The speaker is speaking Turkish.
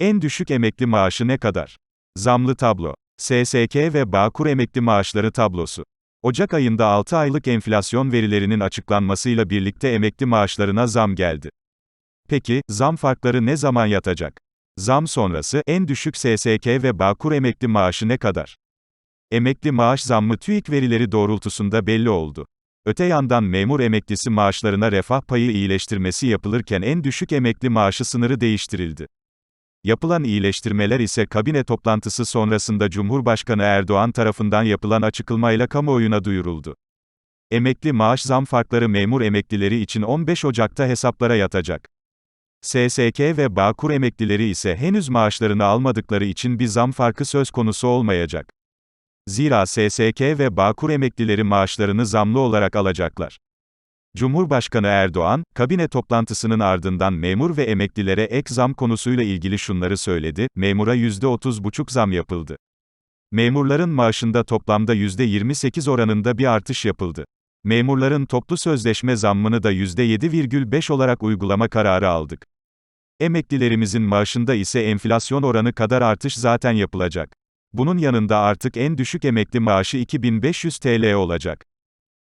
En düşük emekli maaşı ne kadar? Zamlı tablo. SSK ve Bağkur emekli maaşları tablosu. Ocak ayında 6 aylık enflasyon verilerinin açıklanmasıyla birlikte emekli maaşlarına zam geldi. Peki, zam farkları ne zaman yatacak? Zam sonrası, en düşük SSK ve Bağkur emekli maaşı ne kadar? Emekli maaş zammı TÜİK verileri doğrultusunda belli oldu. Öte yandan memur emeklisi maaşlarına refah payı iyileştirmesi yapılırken en düşük emekli maaşı sınırı değiştirildi. Yapılan iyileştirmeler ise kabine toplantısı sonrasında Cumhurbaşkanı Erdoğan tarafından yapılan açıklamayla kamuoyuna duyuruldu. Emekli maaş zam farkları memur emeklileri için 15 Ocak'ta hesaplara yatacak. SSK ve Bağkur emeklileri ise henüz maaşlarını almadıkları için bir zam farkı söz konusu olmayacak. Zira SSK ve Bağkur emeklileri maaşlarını zamlı olarak alacaklar. Cumhurbaşkanı Erdoğan, kabine toplantısının ardından memur ve emeklilere ek zam konusuyla ilgili şunları söyledi, memura %30,5 zam yapıldı. Memurların maaşında toplamda %28 oranında bir artış yapıldı. Memurların toplu sözleşme zammını da %7,5 olarak uygulama kararı aldık. Emeklilerimizin maaşında ise enflasyon oranı kadar artış zaten yapılacak. Bunun yanında artık en düşük emekli maaşı 2500 TL olacak.